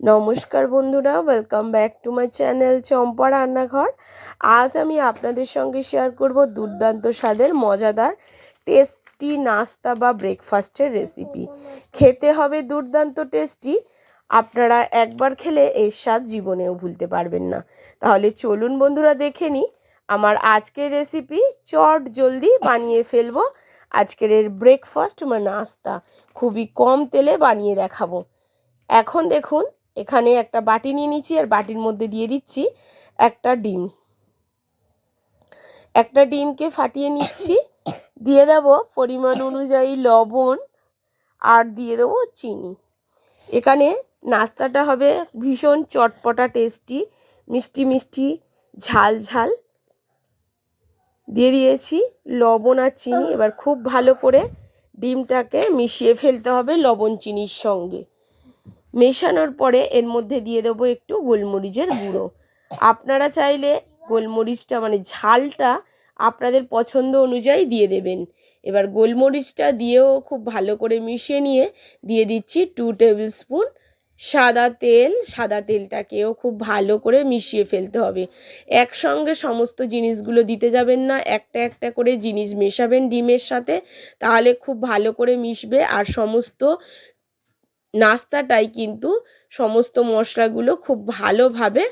নমস্কার বন্ধুরা welcome back to my channel Champa Rannaghar. আজ আমি আপনাদের সঙ্গে শেয়ার করব দুর্দান্ত স্বাদের, মজাদার টেস্টি নাস্তা বা ব্রেকফাস্টের রেসিপি খেতে হবে দুর্দান্ত টেস্টি আপনারা একবার খেলে এর স্বাদ জীবনেও ভুলতে পারবেন না। তাহলে চলুন বন্ধুরা দেখে নিই আমার আজকের রেসিপি চট জলদি বানিয়ে ফেলব। আজকের এর ব্রেকফাস্ট বা নাস্তা। খুবই কম তেলে বানিয়ে দেখাবো। এখন দেখুন এখানে একটা বাটি নিয়ে নিচ্ছি আর বাটির মধ্যে দিয়ে দিচ্ছি একটা ডিম। একটা ডিমকে ফাটিয়ে নিচ্ছি। দিয়ে দেব পরিমাণ অনুযায়ী লবণ আর দিয়ে দেবো চিনি। এখানে নাস্তাটা হবে ভীষণ চটপটা টেস্টি, মিষ্টি মিষ্টি, ঝাল ঝাল। দিয়ে দিয়েছি লবণ আর চিনি। এবার খুব ভালো করে ডিমটাকে মিশিয়ে ফেলতে হবে লবণ চিনির সঙ্গে। মেশানোর পরে এর মধ্যে দিয়ে দেবো একটু গোলমরিচের গুঁড়ো। আপনারা চাইলে গোলমরিচটা মানে ঝালটা আপনাদের পছন্দ অনুযায়ী দিয়ে দেবেন। এবার গোলমরিচটা দিয়েও খুব ভালো করে মিশিয়ে নিয়ে দিয়ে দিচ্ছি টু টেবিল স্পুন সাদা তেল। সাদা তেলটাকেও খুব ভালো করে মিশিয়ে ফেলতে হবে। একসঙ্গে সমস্ত জিনিসগুলো দিতে যাবেন না, একটা একটা করে জিনিস মেশাবেন ডিমের সাথে, তাহলে খুব ভালো করে মিশবে আর সমস্ত নাস্তাটাই কিন্তু সমস্ত মশলাগুলো খুব ভালোভাবে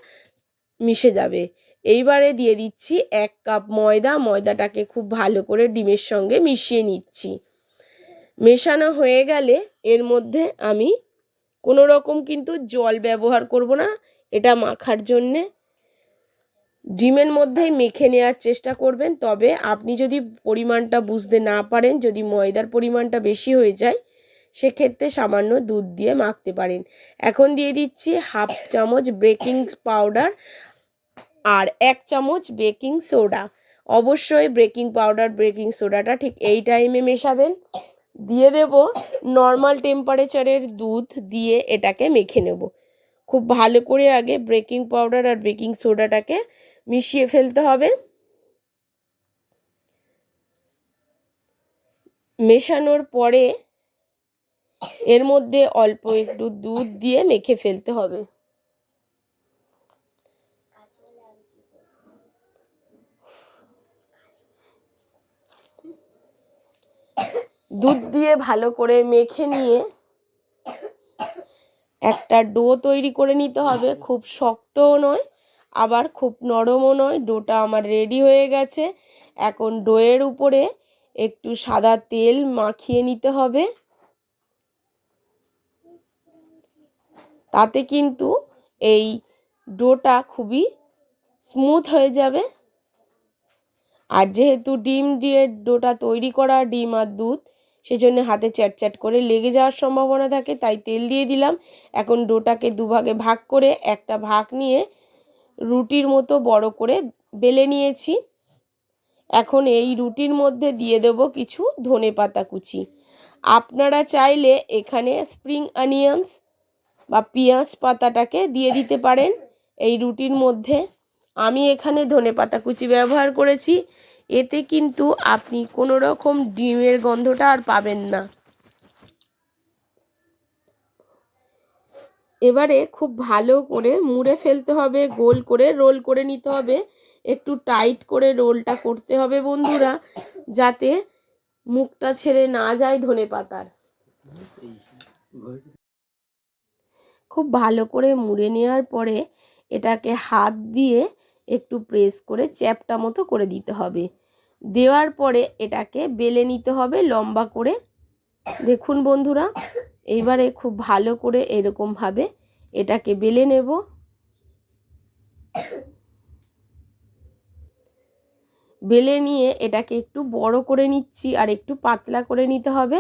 মিশে যাবে। এইবারে দিয়ে দিচ্ছি এক কাপ ময়দা, ময়দাটাকে খুব ভালো করে ডিমের সঙ্গে মিশিয়ে নিচ্ছি। মেশানো হয়ে গেলে এর মধ্যে আমি কোনো রকম কিন্তু জল ব্যবহার করব না, এটা মাখার জন্যে। ডিমের মধ্যেই মেখে নেওয়ার চেষ্টা করবেন, তবে আপনি যদি পরিমাণটা বুঝতে না পারেন, যদি ময়দার পরিমাণটা বেশি হয়ে যায় সেক্ষেত্রে সামান্য দুধ দিয়ে মাখতে পারেন। এখন দিয়ে দিচ্ছি হাফ চামচ বেকিং পাউডার আর এক চামচ বেকিং সোডা অবশ্যই বেকিং পাউডার বেকিং সোডাটা ঠিক এই টাইমে মেশাবেন। দিয়ে দেব নর্মাল টেম্পারেচারের দুধ দিয়ে এটাকে মেখে নেব। খুব ভালো করে আগে বেকিং পাউডার আর বেকিং সোডাটাকে মিশিয়ে ফেলতে হবে। মেশানোর পরে এর মধ্যে অল্প একটু দুধ দিয়ে মেখে ফেলতে হবে। দুধ দিয়ে ভালো করে মেখে নিয়ে একটা ডো তৈরি করে নিতে হবে। খুব শক্তও নয়, আবার খুব নরমও নয়। ডোটা আমার রেডি হয়ে গেছে। এখন ডোয়ের উপরে একটু সাদা তেল মাখিয়ে নিতে হবে। তাতে কিন্তু এই ডোটা খুবই স্মুথ হয়ে যাবে। আর যেহেতু ডিম দিয়ে ডোটা তৈরি করা ডিম আর দুধ, সেজন্য হাতে চ্যাট করে লেগে যাওয়ার সম্ভাবনা থাকে, তাই তেল দিয়ে দিলাম। এখন ডোটাকে দুভাগে ভাগ করে একটা ভাগ নিয়ে রুটির মতো বড় করে বেলে নিয়েছি। এখন এই রুটির মধ্যে দিয়ে দেব কিছু ধনে পাতা কুচি। আপনারা চাইলে এখানে স্প্রিং অনিয়ন্স বা পেঁয়াজ পাতাটাকে দিয়ে দিতে পারেন এই রুটির মধ্যে। আমি এখানে ধনে পাতা কুচি ব্যবহার করেছি। এতে কিন্তু আপনি কোনো রকম ডিমের গন্ধটা আর পাবেন না। এবারে খুব ভালো করে মুড়ে ফেলতে হবে, গোল করে, রোল করে নিতে হবে। একটু টাইট করে রোলটা করতে হবে বন্ধুরা, যাতে মুখটা ছেড়ে না যায় ধনে পাতার। খুব ভালো করে মুড়ে নেওয়ার পরে এটাকে হাত দিয়ে একটু প্রেস করে চ্যাপটা মতো করে দিতে হবে। দেওয়ার পরে এটাকে বেলে নিতে হবে লম্বা করে। দেখুন বন্ধুরা এইবারে খুব ভালো করে এরকমভাবে এটাকে বেলে নেব। বেলে নিয়ে এটাকে একটু বড় করে নিচ্ছি আর একটু পাতলা করে নিতে হবে।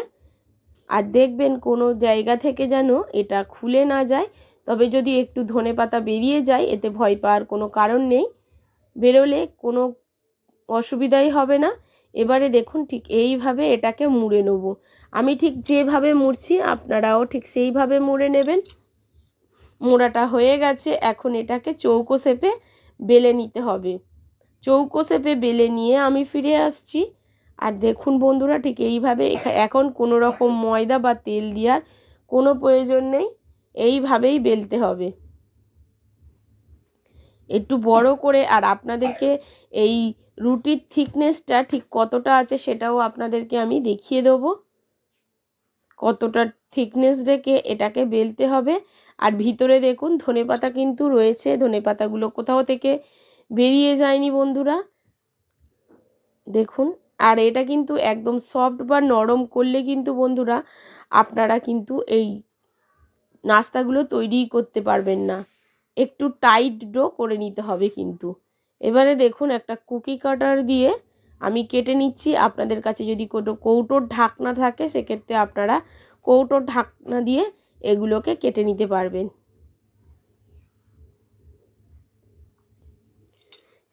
আর দেখবেন কোনো জায়গা থেকে যেন এটা খুলে না যায়। তবে যদি একটু ধনে পাতা বেরিয়ে যায়, এতে ভয় পাওয়ার কোনো কারণ নেই। বেরোলে কোনো অসুবিধাই হবে না। এবারে দেখুন ঠিক এইভাবে এটাকে মুড়ে নেব। আমি ঠিক যেভাবে মুড়ছি, আপনারাও ঠিক সেইভাবে মুড়ে নেবেন। মোড়াটা হয়ে গেছে, এখন এটাকে চৌকো শেপে বেলে নিতে হবে। চৌকো শেপে বেলে নিয়ে আমি ফিরে আসছি। আর দেখুন বন্ধুরা, ঠিক এইভাবে এখন কোনো রকম ময়দা বা তেল দেওয়ার কোনো প্রয়োজন নেই, এইভাবেই বেলতে হবে। একটু বড় করে, আর আপনাদেরকে এই রুটির থিকনেসটা ঠিক কতটা আছে সেটাও আপনাদেরকে আমি দেখিয়ে দেবো। কতটা থিকনেস রেখে এটাকে বেলতে হবে। আর ভিতরে দেখুন ধনেপাতা কিন্তু রয়েছে ধনেপাতাগুলো কোথাও থেকে বেরিয়ে যায়নি বন্ধুরা। দেখুন আর এটা কিন্তু একদম সফট বা নরম করলে কিন্তু বন্ধুরা আপনারা কিন্তু এই নাস্তাগুলো তৈরি করতে পারবেন না। একটু টাইট ডো করে নিতে হবে কিন্তু। এবারে দেখুন একটা কুকি কাটার দিয়ে আমি কেটে নিচ্ছি। আপনাদের কাছে যদি কোনো কৌটোর ঢাকনা থাকে, সেক্ষেত্রে আপনারা কৌটোর ঢাকনা দিয়ে এগুলোকে কেটে নিতে পারবেন।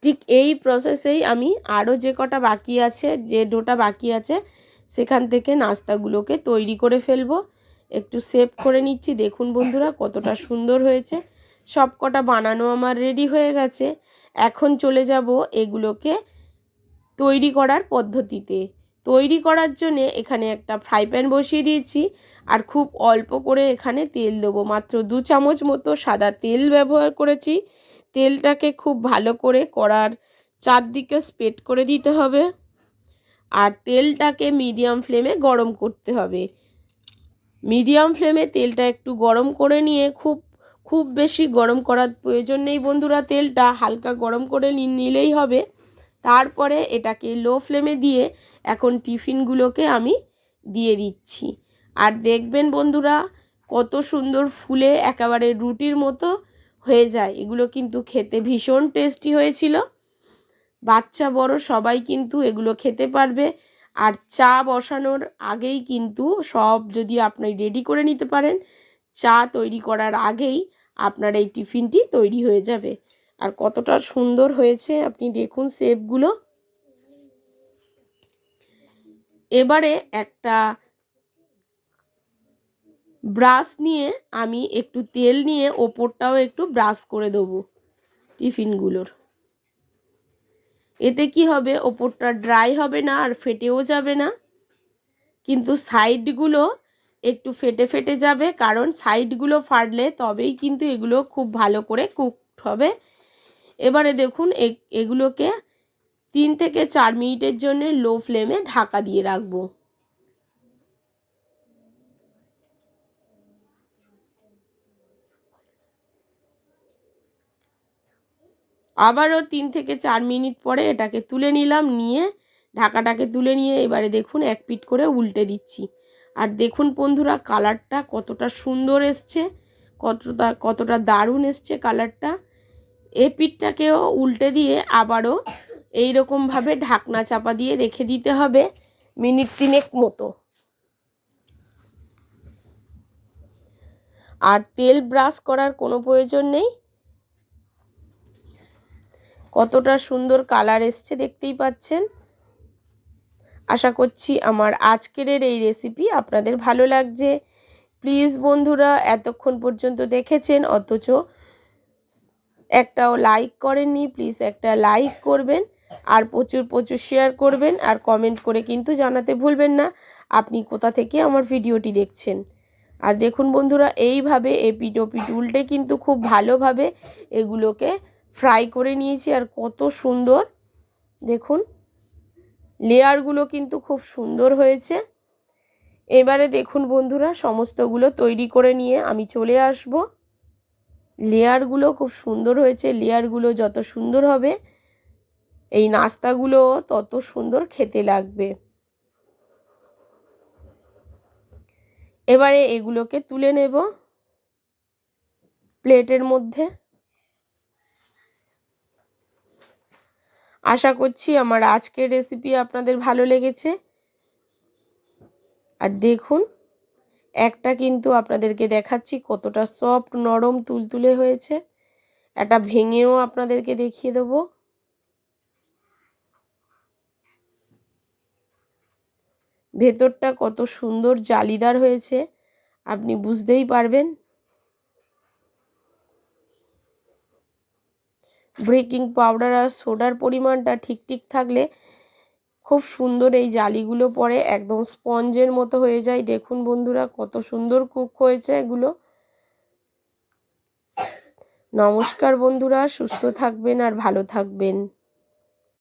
ঠিক এই প্রসেসেই আমি আরও যে কটা বাকি আছে, যে ডোটা বাকি আছে, সেখান থেকে নাস্তাগুলোকে তৈরি করে ফেলব। একটু সেভ করে নিচ্ছি। দেখুন বন্ধুরা, কতটা সুন্দর হয়েছে। সব কটা বানানো আমার রেডি হয়ে গেছে। এখন চলে যাব এগুলোকে তৈরি করার পদ্ধতিতে। তৈরি করার জন্যে এখানে একটা ফ্রাই প্যান বসিয়ে দিয়েছি আর খুব অল্প করে এখানে তেল দেবো। মাত্র দু চামচ মতো সাদা তেল ব্যবহার করেছি। তেলটাকে খুব ভালো করে কড়ার চারদিকে স্প্রেড করে দিতে হবে। আর তেলটাকে মিডিয়াম ফ্লেমে গরম করতে হবে। মিডিয়াম ফ্লেমে তেলটা একটু গরম করে নিয়ে খুব খুব বেশি গরম করার প্রয়োজন নেই বন্ধুরা। তেলটা হালকা গরম করে নিলেই হবে। তারপরে এটাকে লো ফ্লেমে দিয়ে এখন টিফিনগুলোকে আমি দিয়ে দিচ্ছি। আর দেখবেন বন্ধুরা, কত সুন্দর ফুলে একেবারে রুটির মতো হয়ে যায়। এগুলো কিন্তু খেতে ভীষণ টেস্টি হয়েছিল। বাচ্চা, বড় সবাই কিন্তু এগুলো খেতে পারবে। আর চা বসানোর আগেই কিন্তু সব যদি আপনি রেডি করে নিতে পারেন, চা তৈরি করার আগেই আপনার এই টিফিনটি তৈরি হয়ে যাবে। আর কতটা সুন্দর হয়েছে, আপনি দেখুন শেপগুলো এবারে একটা ব্রাশ নিয়ে আমি একটু তেল নিয়ে ওপরটাও একটু ব্রাশ করে দেবো টিফিনগুলোর। এতে কি হবে? ওপরটা ড্রাই হবে না আর ফেটেও যাবে না। কিন্তু সাইডগুলো একটু ফেটে ফেটে যাবে, কারণ সাইডগুলো ফাটলে তবেই কিন্তু এগুলো খুব ভালো করে কুকড হবে। এবারে দেখুন এগুলোকে তিন থেকে চার মিনিটের জন্য লো ফ্লেমে ঢাকা দিয়ে রাখব। আবারও তিন থেকে চার মিনিট পরে এটাকে তুলে নিলাম, নিয়ে ঢাকাটাকে তুলে নিয়ে এবারে দেখুন এক পিট করে উল্টে দিচ্ছি। আর দেখুন বন্ধুরা, কালারটা কতটা সুন্দর এসছে, কতটা কতটা দারুণ এসছে কালারটা। এ পিঠটাকেও উল্টে দিয়ে আবারও এই রকমভাবে ঢাকনা চাপা দিয়ে রেখে দিতে হবে মিনিট তিনেক মতো। আর তেল ব্রাশ করার কোনো প্রয়োজন নেই। কতটা সুন্দর কালার এসছে দেখতেই পাচ্ছেন। আশা করছি আমার আজকের এই রেসিপি আপনাদের ভালো লাগছে। প্লিজ বন্ধুরা, এতক্ষণ পর্যন্ত দেখেছেন, অথচ একটাও লাইক করেননি প্লিজ একটা লাইক করবেন, আর প্রচুর প্রচুর শেয়ার করবেন, আর কমেন্ট করে কিন্তু জানাতে ভুলবেন না, আপনি কোথা থেকে আমার ভিডিওটি দেখছেন। আর দেখুন বন্ধুরা, এইভাবে এপিট ওপিট উল্টে কিন্তু খুব ভালোভাবে এগুলোকে ফ্রাই করে নিয়েছি আর কত সুন্দর। দেখুন লেয়ারগুলো কিন্তু খুব সুন্দর হয়েছে। এবারে দেখুন বন্ধুরা, সমস্তগুলো তৈরি করে নিয়ে আমি চলে আসব। লেয়ারগুলো খুব সুন্দর হয়েছে লেয়ারগুলো যত সুন্দর হবে, এই নাস্তাগুলো তত সুন্দর খেতে লাগবে। এবারে এগুলোকে তুলে নেব। প্লেটের মধ্যে। আশা করছি আমার আজকের রেসিপি আপনাদের ভালো লেগেছে। আর দেখুন, একটা কিন্তু আপনাদেরকে দেখাচ্ছি কতটা সফট নরম, তুলতুলে হয়েছে। এটা ভেঙেও আপনাদেরকে দেখিয়ে দেবো। ভেতরটা কত সুন্দর জালিদার হয়েছে, আপনি বুঝতেই পারবেন। ব্রেকিং পাউডার আর সোডার পরিমাণটা ঠিক ঠিক থাকলে খুব সুন্দর এই জালিগুলো পরে একদম স্পঞ্জের মতো হয়ে যায়। দেখুন বন্ধুরা, কত সুন্দর কুক হয়েছে এগুলো। নমস্কার বন্ধুরা, সুস্থ থাকবেন আর ভালো থাকবেন।